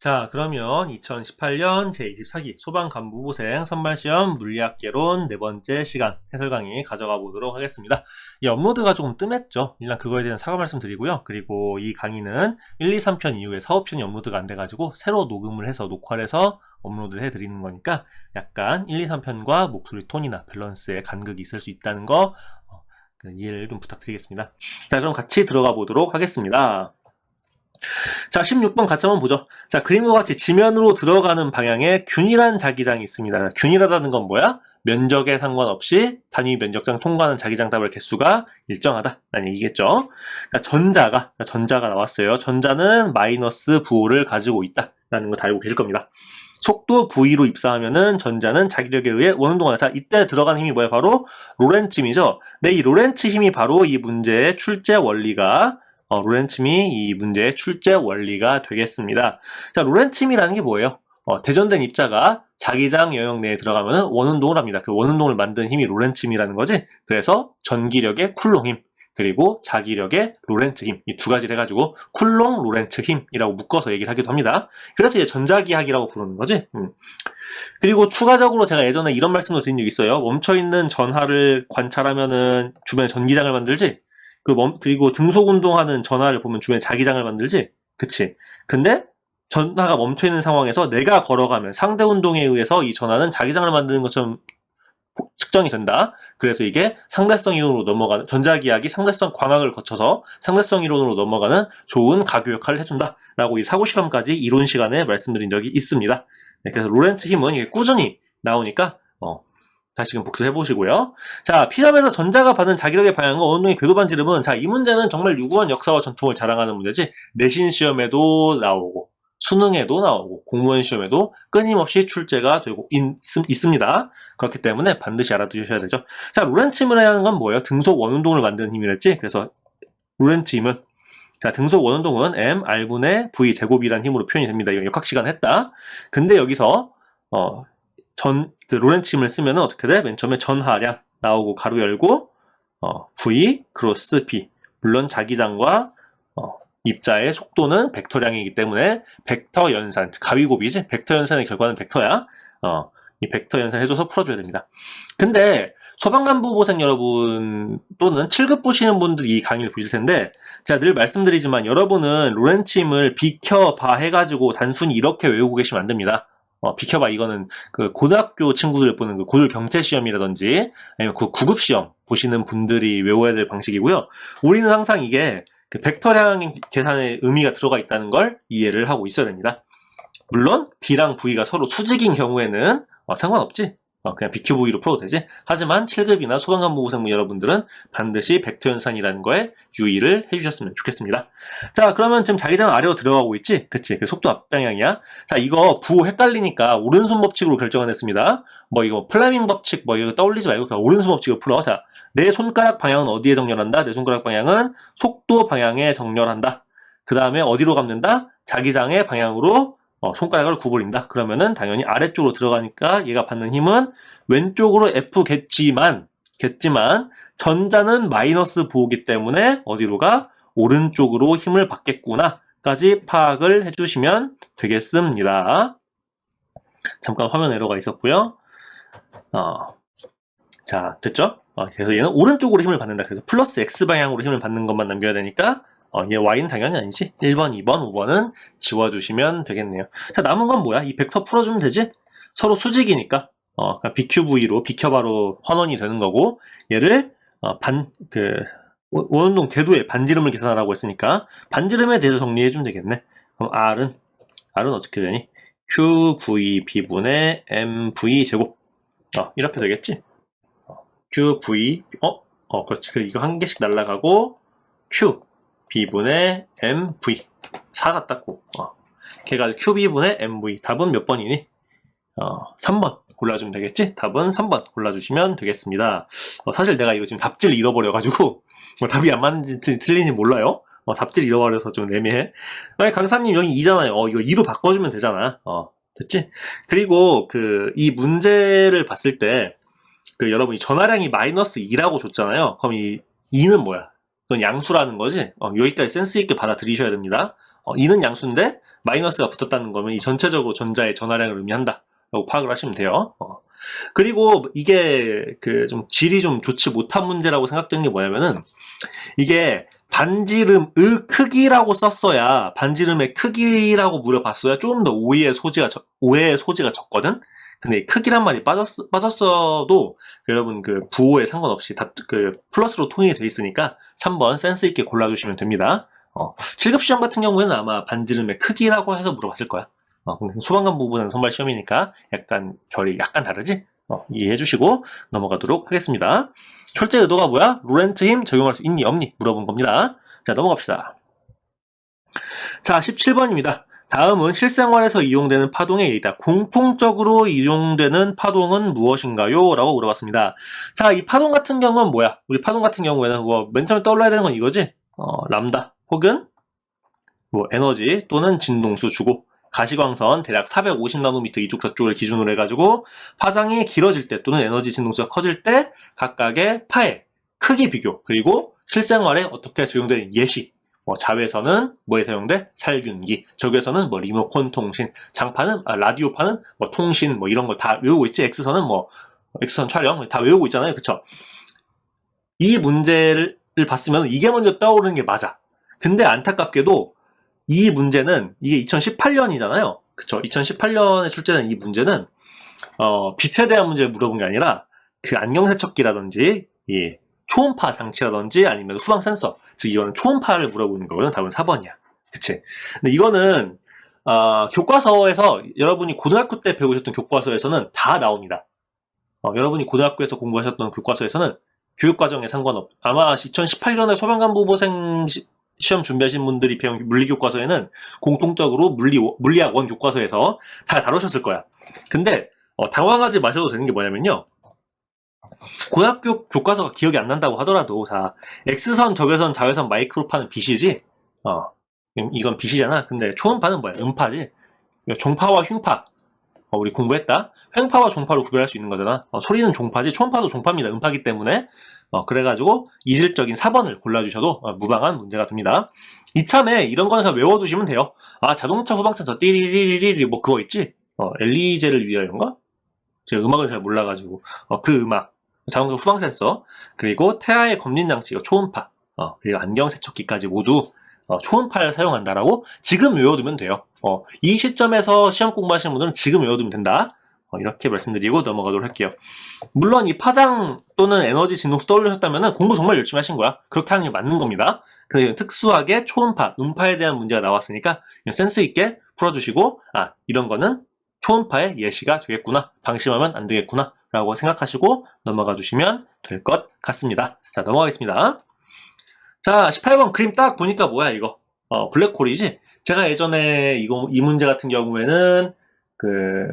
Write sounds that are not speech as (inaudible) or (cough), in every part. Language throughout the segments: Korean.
자, 그러면 2018년 제24기 소방 간부고생 선발시험 물리학개론 네 번째 시간 해설 강의 가져가 보도록 하겠습니다. 이 업로드가 조금 뜸했죠. 일단 그거에 대한 사과 말씀 드리고요. 그리고 이 강의는 1, 2, 3편 이후에 4, 5편이 업로드가 안 돼가지고 새로 녹음을 해서 녹화를 해서 업로드를 해드리는 거니까 약간 1, 2, 3편과 목소리 톤이나 밸런스에 간극이 있을 수 있다는 거 어, 그 이해를 좀 부탁드리겠습니다. 자, 그럼 같이 들어가 보도록 하겠습니다. 자, 16번 같이 한번 보죠. 자, 그림과 같이 지면으로 들어가는 방향에 균일한 자기장이 있습니다. 균일하다는 건 뭐야? 면적에 상관없이 단위 면적장 통과하는 자기장 답의 개수가 일정하다. 라는 얘기겠죠. 자, 전자가, 자, 전자가 나왔어요. 전자는 마이너스 부호를 가지고 있다. 라는 거 다 알고 계실 겁니다. 속도 V로 입사하면은 전자는 자기력에 의해 원운동하다. 자, 이때 들어가는 힘이 뭐예요? 바로 로렌츠 힘이죠. 네, 이 로렌츠 힘이 바로 이 문제의 출제 원리가 어, 로렌츠미 이 문제의 출제 원리가 되겠습니다. 자, 로렌츠미라는 게 뭐예요? 어, 대전된 입자가 자기장 영역 내에 들어가면 원운동을 합니다. 그 원운동을 만든 힘이 로렌츠미라는 거지. 그래서 전기력의 쿨롱 힘, 그리고 자기력의 로렌츠 힘, 이 두 가지를 해가지고 쿨롱 로렌츠 힘이라고 묶어서 얘기를 하기도 합니다. 그래서 이제 전자기학이라고 부르는 거지. 음. 그리고 추가적으로 제가 예전에 이런 말씀도 드린 적이 있어요. 멈춰있는 전하를 관찰하면은 주변에 전기장을 만들지? 그 멈, 그리고 등속 운동하는 전하를 보면 주변에 자기장을 만들지? 그치. 근데 전하가 멈춰 있는 상황에서 내가 걸어가면 상대 운동에 의해서 이 전하는 자기장을 만드는 것처럼 보- 측정이 된다. 그래서 이게 상대성 이론으로 넘어가는 전자기학이 상대성 광학을 거쳐서 상대성 이론으로 넘어가는 좋은 가교 역할을 해준다. 라고 이 사고 실험까지 이론 시간에 말씀드린 적이 있습니다. 네, 그래서 로렌츠 힘은 이게 꾸준히 나오니까 어, 다시금 복습해 보시고요. 자, 피점에서 전자가 받은 자기력의 방향과 원동의 궤도 반 지름은 자, 이 문제는 정말 유구한 역사와 전통을 자랑하는 문제지. 내신 시험에도 나오고 수능에도 나오고 공무원 시험에도 끊임없이 출제가 되고 있, 습니다 그렇기 때문에 반드시 알아두셔야 되죠. 자, 로렌츠 힘을 하는 건 뭐예요? 등속 원운동을 만드는 힘이랬지. 그래서 로렌츠 힘은 자, 등속 원운동은 m r분의 v 제곱이라는 힘으로 표현이 됩니다. 이거 역학 시간 했다. 근데 여기서 어, 전, 그 로렌츠 힘을 쓰면 어떻게 돼? 맨 처음에 전하량 나오고 가로 열고, 어, V, 크로스 B. 물론 자기장과, 어, 입자의 속도는 벡터량이기 때문에 벡터 연산, 가위곱이지? 벡터 연산의 결과는 벡터야. 어, 이 벡터 연산 해줘서 풀어줘야 됩니다. 근데 소방간부고생 여러분 또는 7급 보시는 분들이 이 강의를 보실 텐데 제가 늘 말씀드리지만 여러분은 로렌츠 힘을 비켜봐 해가지고 단순히 이렇게 외우고 계시면 안 됩니다. 어, 비켜봐 이거는 그 고등학교 친구들 보는 그 고졸 경체 시험이라든지 아니면 그 구급 시험 보시는 분들이 외워야 될 방식이고요. 우리는 항상 이게 그 벡터량 계산의 의미가 들어가 있다는 걸 이해를 하고 있어야 됩니다. 물론 B랑 V가 서로 수직인 경우에는 어, 상관없지. 어, 그냥 BQV로 풀어도 되지. 하지만 7급이나 소방관부고생부 여러분들은 반드시 벡터 연산이라는 거에 유의를 해주셨으면 좋겠습니다. 자, 그러면 지금 자기장 아래로 들어가고 있지? 그치. 그 속도 앞방향이야. 자, 이거 부호 헷갈리니까 오른손 법칙으로 결정을 했습니다. 뭐 이거 플라밍 법칙 뭐 이거 떠올리지 말고 그냥 오른손 법칙으로 풀어. 자, 내 손가락 방향은 어디에 정렬한다? 내 손가락 방향은 속도 방향에 정렬한다. 그 다음에 어디로 감는다? 자기장의 방향으로 어, 손가락을 구부린다. 그러면은 당연히 아래쪽으로 들어가니까 얘가 받는 힘은 왼쪽으로 F겠지만, 겠지만, 전자는 마이너스 부호기 때문에 어디로 가? 오른쪽으로 힘을 받겠구나. 까지 파악을 해주시면 되겠습니다. 잠깐 화면 에러가 있었고요. 어, 자, 됐죠? 어, 그래서 얘는 오른쪽으로 힘을 받는다. 그래서 플러스 X 방향으로 힘을 받는 것만 남겨야 되니까 어, 얘 Y는 당연히 아니지. 1번, 2번, 5번은 지워주시면 되겠네요. 자, 남은 건 뭐야? 이 벡터 풀어주면 되지? 서로 수직이니까, 어, 그러니까 BQV로, 비켜바로 환원이 되는 거고, 얘를, 어, 반, 그, 원- 원운동 궤도의 반지름을 계산하라고 했으니까, 반지름에 대해서 정리해주면 되겠네. 그럼 R은, R은 어떻게 되니? QVB분의 MV 제곱. 어, 이렇게 되겠지? 어, QV, 어? 어, 그렇지. 이거 한 개씩 날라가고, Q. b분의 mv 4가 땄고 어. 걔가 qb분의 mv 답은 몇 번이니? 어, 3번 골라주면 되겠지? 답은 3번 골라주시면 되겠습니다. 어, 사실 내가 이거 지금 답지를 잃어버려가지고 (laughs) 뭐 답이 안 맞는지 트- 틀린지 몰라요. 어, 답지를 잃어버려서 좀 애매해. 아니 강사님 여기 2잖아요. 어, 이거 2로 바꿔주면 되잖아. 어, 됐지? 그리고 그 이 문제를 봤을 때 그 여러분이 전화량이 마이너스 2라고 줬잖아요. 그럼 이 2는 뭐야? 그건 양수라는 거지. 어, 여기까지 센스 있게 받아들이셔야 됩니다. 어, 2는 양수인데 마이너스가 붙었다는 거면 이 전체적으로 전자의 전하량을 의미한다. 라고 파악을 하시면 돼요. 어. 그리고 이게 그 좀 질이 좀 좋지 못한 문제라고 생각되는 게 뭐냐면은 이게 반지름의 크기라고 썼어야 반지름의 크기라고 물어봤어야 조금 더 오해의 소지가 적- 오해의 소지가 적거든. 근데 이 크기란 말이 빠졌, 빠졌어도 여러분 그 부호에 상관없이 다 그 플러스로 통일이 돼 있으니까 3번 센스 있게 골라주시면 됩니다. 어, 7급 시험 같은 경우에는 아마 반지름의 크기라고 해서 물어봤을 거야. 어, 소방관 부분은 선발 시험이니까 약간 결이 약간 다르지? 어, 이해해 주시고 넘어가도록 하겠습니다. 출제 의도가 뭐야? 로렌츠 힘 적용할 수 있니 없니? 물어본 겁니다. 자, 넘어갑시다. 자, 17번입니다. 다음은 실생활에서 이용되는 파동의 예이다. 공통적으로 이용되는 파동은 무엇인가요? 라고 물어봤습니다. 자, 이 파동 같은 경우는 뭐야? 우리 파동 같은 경우에는 뭐, 맨 처음에 떠올라야 되는 건 이거지? 어, 람다. 혹은, 뭐, 에너지 또는 진동수 주고, 가시광선 대략 450나노미터 이쪽 저쪽을 기준으로 해가지고, 파장이 길어질 때 또는 에너지 진동수가 커질 때, 각각의 파의 크기 비교, 그리고 실생활에 어떻게 적용되는 예시, 뭐 자외선은 뭐에 사용돼? 살균기. 저기에서는 뭐 리모컨 통신, 장판은 아, 라디오판은 뭐 통신 뭐 이런 거 다 외우고 있지. X선은 뭐 X선 촬영 다 외우고 있잖아요. 그쵸? 이 문제를 봤으면 이게 먼저 떠오르는 게 맞아. 근데 안타깝게도 이 문제는 이게 2018년이잖아요. 그쵸? 2018년에 출제된 이 문제는 어, 빛에 대한 문제를 물어본 게 아니라 그 안경 세척기라든지 이 초음파 장치라든지 아니면 후방 센서 즉 이거는 초음파를 물어보는 거거든 답은 4번이야. 그치? 근데 이거는 어, 교과서에서 여러분이 고등학교 때 배우셨던 교과서에서는 다 나옵니다. 어, 여러분이 고등학교에서 공부하셨던 교과서에서는 교육과정에 상관없 아마 2018년에 소방관부 후보생 시- 시험 준비하신 분들이 배운 물리 교과서에는 공통적으로 물리 물리학 원 교과서에서 다 다루셨을 거야. 근데 어, 당황하지 마셔도 되는 게 뭐냐면요 고등학교 교과서가 기억이 안 난다고 하더라도 자 X선, 적외선, 자외선, 마이크로파는 빛이지? 어 음, 이건 빛이잖아. 근데 초음파는 뭐야? 음파지? 종파와 흉파. 어, 우리 공부했다. 횡파와 종파로 구별할 수 있는 거잖아. 어, 소리는 종파지 초음파도 종파입니다. 음파기 때문에. 어, 그래가지고 이질적인 4번을 골라주셔도 어, 무방한 문제가 됩니다. 이참에 이런 거는 그냥 외워두시면 돼요. 아 자동차 후방센서 띠리리리리 뭐 그거 있지? 어, 엘리제를 위하여인가? 제가 음악은 잘 몰라가지고. 어, 그 음악 자동차 후방 센서 그리고 태아의 검진 장치 초음파 어, 그리고 안경 세척기까지 모두 어, 초음파를 사용한다라고 지금 외워두면 돼요. 어, 이 시점에서 시험 공부하시는 분들은 지금 외워두면 된다. 어, 이렇게 말씀드리고 넘어가도록 할게요. 물론 이 파장 또는 에너지 진동수 떠올리셨다면 공부 정말 열심히 하신 거야. 그렇게 하는 게 맞는 겁니다. 근데 특수하게 초음파, 음파에 대한 문제가 나왔으니까 센스 있게 풀어주시고 아 이런 거는 초음파의 예시가 되겠구나. 방심하면 안 되겠구나. 라고 생각하시고 넘어가 주시면 될 것 같습니다. 자, 넘어가겠습니다. 자, 18번 그림 딱 보니까 뭐야, 이거? 어, 블랙홀이지? 제가 예전에 이거, 이 문제 같은 경우에는 그,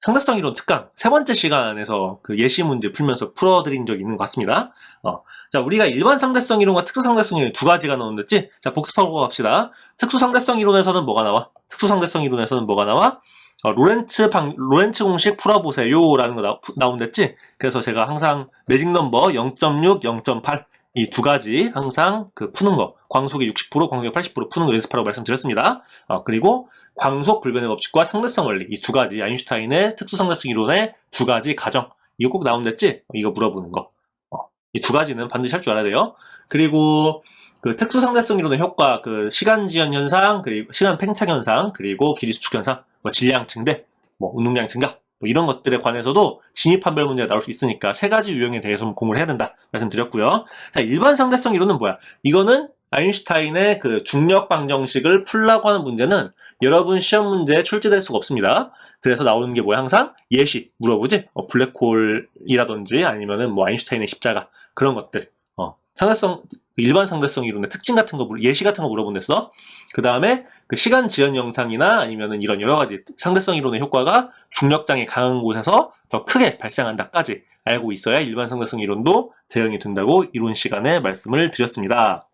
상대성 이론 특강 세 번째 시간에서 그 예시 문제 풀면서 풀어드린 적이 있는 것 같습니다. 어, 자, 우리가 일반 상대성 이론과 특수 상대성 이론 두 가지가 나오는데지? 자, 복습하고 갑시다. 특수 상대성 이론에서는 뭐가 나와? 특수 상대성 이론에서는 뭐가 나와? 어, 로렌츠 방, 로렌츠 공식 풀어보세요. 라는 거 나, 나온댔지? 그래서 제가 항상 매직 넘버 0.6, 0.8, 이 두 가지 항상 그 푸는 거, 광속이 60%, 광속이 80% 푸는 거 연습하라고 말씀드렸습니다. 어, 그리고 광속 불변의 법칙과 상대성 원리, 이 두 가지, 아인슈타인의 특수 상대성 이론의 두 가지 가정, 이거 꼭 나온댔지? 이거 물어보는 거. 어, 이 두 가지는 반드시 할 줄 알아야 돼요. 그리고 그 특수 상대성 이론의 효과, 그 시간 지연 현상, 그리고 시간 팽창 현상, 그리고 길이 수축 현상, 뭐 질량 증대, 뭐 운동량 증가, 뭐 이런 것들에 관해서도 진입 판별 문제가 나올 수 있으니까 세 가지 유형에 대해서 공부를 해야 된다 말씀드렸고요. 자 일반 상대성 이론은 뭐야? 이거는 아인슈타인의 그 중력 방정식을 풀라고 하는 문제는 여러분 시험 문제에 출제될 수가 없습니다. 그래서 나오는 게 뭐야? 항상 예시 물어보지? 어, 블랙홀이라든지 아니면은 뭐 아인슈타인의 십자가 그런 것들. 어, 상대성 일반 상대성 이론의 특징 같은 거 물- 예시 같은 거 물어본댔어. 그 다음에 그 시간 지연 영상이나 아니면은 이런 여러 가지 상대성 이론의 효과가 중력장이 강한 곳에서 더 크게 발생한다까지 알고 있어야 일반 상대성 이론도 대응이 된다고 이론 시간에 말씀을 드렸습니다.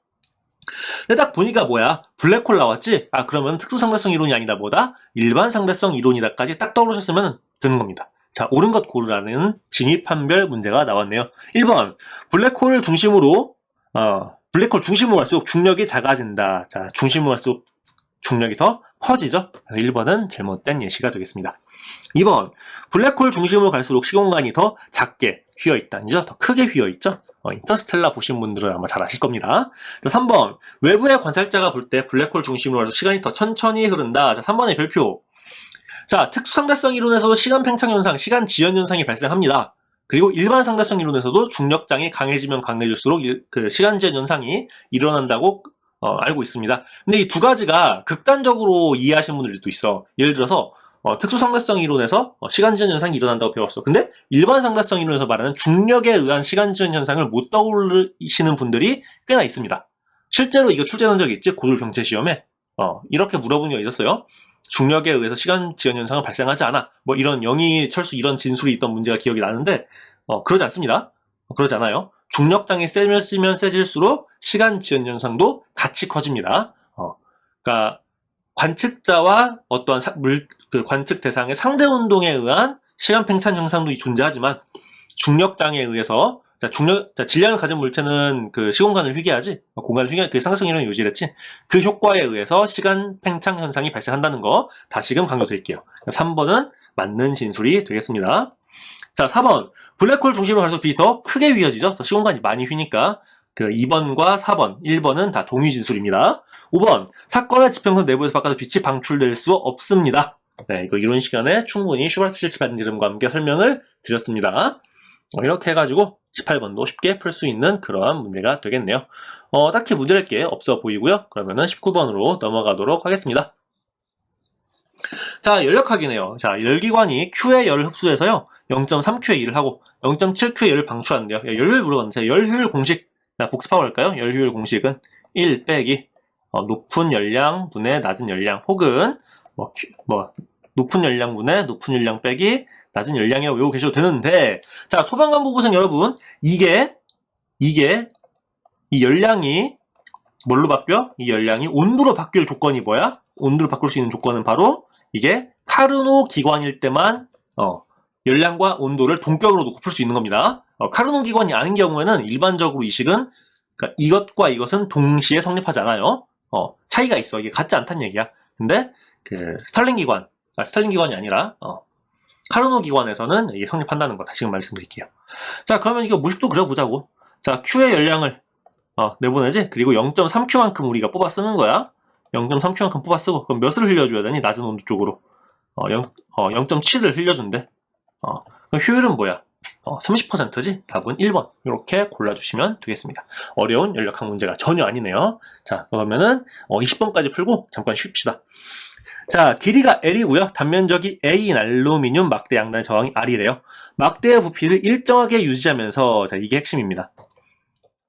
근데 딱 보니까 뭐야? 블랙홀 나왔지? 아, 그러면 특수 상대성 이론이 아니다 뭐다? 일반 상대성 이론이다까지 딱 떠오르셨으면 되는 겁니다. 자, 옳은 것 고르라는 진입 판별 문제가 나왔네요. 1번, 블랙홀 중심으로, 어, 블랙홀 중심으로 갈수록 중력이 작아진다. 자, 중심으로 갈수록 중력이 더 커지죠. 그래서 1번은 잘못된 예시가 되겠습니다. 2번 블랙홀 중심으로 갈수록 시공간이 더 작게 휘어 있다. 아니죠? 더 크게 휘어 있죠. 어, 인터스텔라 보신 분들은 아마 잘 아실 겁니다. 자, 3번 외부의 관찰자가 볼 때 블랙홀 중심으로 가서 시간이 더 천천히 흐른다. 자, 3번의 별표. 자, 특수상대성 이론에서도 시간 팽창 현상, 시간 지연 현상이 발생합니다. 그리고 일반 상대성 이론에서도 중력장이 강해지면 강해질수록 일- 그 시간 지연 현상이 일어난다고 어, 알고 있습니다. 근데 이 두 가지가 극단적으로 이해하시는 분들도 있어. 예를 들어서 어, 특수상대성 이론에서 어, 시간지연 현상이 일어난다고 배웠어. 근데 일반 상대성 이론에서 말하는 중력에 의한 시간지연 현상을 못 떠올리시는 분들이 꽤나 있습니다. 실제로 이거 출제한 적이 있지 고졸 경체 시험에 어, 이렇게 물어본 적이 있었어요. 중력에 의해서 시간 지연 현상은 발생하지 않아. 뭐 이런 영희 철수 이런 진술이 있던 문제가 기억이 나는데 어, 그러지 않습니다. 어, 그러지 않아요. 중력장이 세지면 세질수록 시간 지연 현상도 같이 커집니다. 어, 그러니까 관측자와 어떠한 사- 물, 그 관측 대상의 상대 운동에 의한 시간 팽창 현상도 존재하지만 중력장에 의해서 자, 중력, 자, 질량을 가진 물체는 그 시공간을 휘게하지, 어, 공간을 휘게, 그 상승 이론이 요지랬지. 그 효과에 의해서 시간 팽창 현상이 발생한다는 거 다시금 강조드릴게요. 3번은 맞는 진술이 되겠습니다. 자, 4번. 블랙홀 중심으로 갈수록 빛이 더 크게 휘어지죠. 더 시공간이 많이 휘니까. 그 2번과 4번, 1번은 다 동의 진술입니다. 5번. 사건의 지평선 내부에서 바깥으로 빛이 방출될 수 없습니다. 네, 이거 이론 시간에 충분히 슈바르트 실치 반지름과 함께 설명을 드렸습니다. 어, 이렇게 해가지고 18번도 쉽게 풀 수 있는 그러한 문제가 되겠네요. 어, 딱히 문제될 게 없어 보이고요. 그러면은 19번으로 넘어가도록 하겠습니다. 자, 확인해요. 자, 열기관이 Q의 열을 흡수해서요. 0.3Q의 일을 하고 0.7Q의 열을 방출한대요. 야, 열을 물어봤는데 열 효율 공식 자, 복습하고 할까요? 열 효율 공식은 1 빼기 어, 높은 열량 분의 낮은 열량 혹은 뭐, 뭐 높은 열량 분의 높은 열량 빼기 낮은 열량이라고 외우고 계셔도 되는데 자 소방관 보고생 여러분 이게 이게 이 열량이 뭘로 바뀌어? 이 열량이 온도로 바뀔 조건이 뭐야? 온도를 바꿀 수 있는 조건은 바로 이게 카르노 기관일 때만 어, 열량과 온도를 동격으로 놓고 풀 수 있는 겁니다. 어, 카르노 기관이 아닌 경우에는 일반적으로 이 식은 그러니까 이것과 이것은 동시에 성립하지 않아요. 어, 차이가 있어. 이게 같지 않다는 얘기야. 근데 그 스탈린 기관, 아, 스탈린 기관이 아니라 어, 카르노 기관에서는 이게 성립한다는 거 다시금 말씀드릴게요. 자, 그러면 이거 무식도 그려보자고. 자, Q의 열량을 어, 내보내지? 그리고 0.3Q만큼 우리가 뽑아 쓰는 거야. 0.3Q만큼 뽑아 쓰고 그럼 몇을 흘려줘야 되니? 낮은 온도 쪽으로. 어, 0, 어, 0.7을 흘려준대. 어, 효율은 뭐야? 어, 30%지? 답은 1번. 이렇게 골라주시면 되겠습니다. 어려운 연력학 문제가 전혀 아니네요. 자, 그러면은 어, 20번까지 풀고 잠깐 쉽시다. 자, 길이가 L이고요. 단면적이 A인 알루미늄 막대 양단의 저항이 R이래요. 막대의 부피를 일정하게 유지하면서 자, 이게 핵심입니다.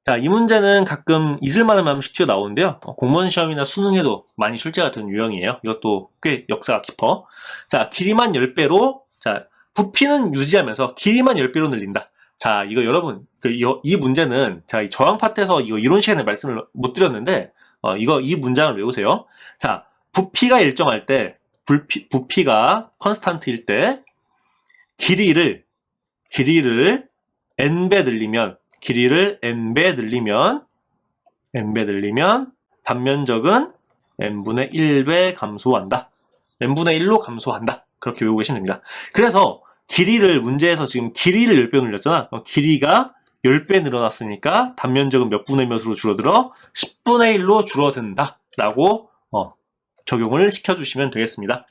자, 이 문제는 가끔 잊을만한 마음씩 튀어나오는데요. 어, 공무원 시험이나 수능에도 많이 출제가 된 유형이에요. 이것도 꽤 역사가 깊어. 자, 길이만 10배로, 자, 부피는 유지하면서 길이만 10배로 늘린다. 자, 이거 여러분, 그, 이, 이 문제는, 자, 이 저항 파트에서 이거 이론 시간에 말씀을 못 드렸는데, 어, 이거, 이 문장을 외우세요. 자, 부피가 일정할 때, 부피, 부피가 컨스탄트일 때, 길이를, 길이를 n배 늘리면, 길이를 n배 늘리면, n배 늘리면, 단면적은 n분의 1배 감소한다. n분의 1로 감소한다. 그렇게 외우고 계시면 됩니다. 그래서 길이를 문제에서 지금 길이를 10배 늘렸잖아. 어, 길이가 10배 늘어났으니까 단면적은 몇 분의 몇으로 줄어들어? 10분의 1로 줄어든다. 라고 어, 적용을 시켜주시면 되겠습니다.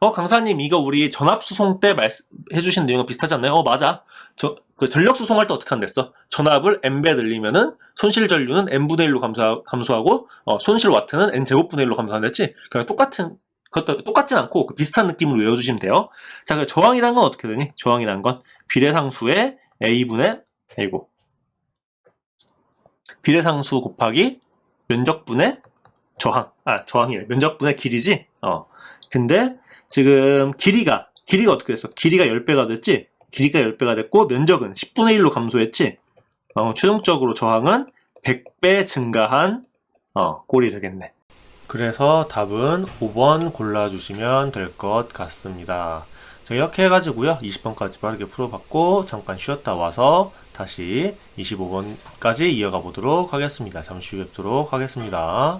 어, 강사님, 이거 우리 전압수송 때 말씀, 해주신 내용과 비슷하지 않나요? 어, 맞아. 저, 그 전력수송할 때 어떻게 한댔어? 전압을 n배 늘리면은 손실 전류는 n분의 1로 감소, 감소하고, 어, 손실 와트는 n제곱분의 1로 감소한댔지? 그냥 똑같은, 그것도 똑같진 않고 그 비슷한 느낌으로 외워주시면 돼요. 자, 그 저항이란 건 어떻게 되니? 저항이란 건 비례상수의 a분의 a고 비례상수 곱하기 면적분의 저항. 아, 저항이래. 면적분의 길이지? 어. 근데 지금 길이가, 길이가 어떻게 됐어? 길이가 10배가 됐지? 길이가 10배가 됐고, 면적은 10분의 1로 감소했지? 어, 최종적으로 저항은 100배 증가한, 어, 꼴이 되겠네. 그래서 답은 5번 골라주시면 될 것 같습니다. 자, 이렇게 해가지고요. 20번까지 빠르게 풀어봤고, 잠깐 쉬었다 와서 다시 25번까지 이어가 보도록 하겠습니다. 잠시 후에 뵙도록 하겠습니다.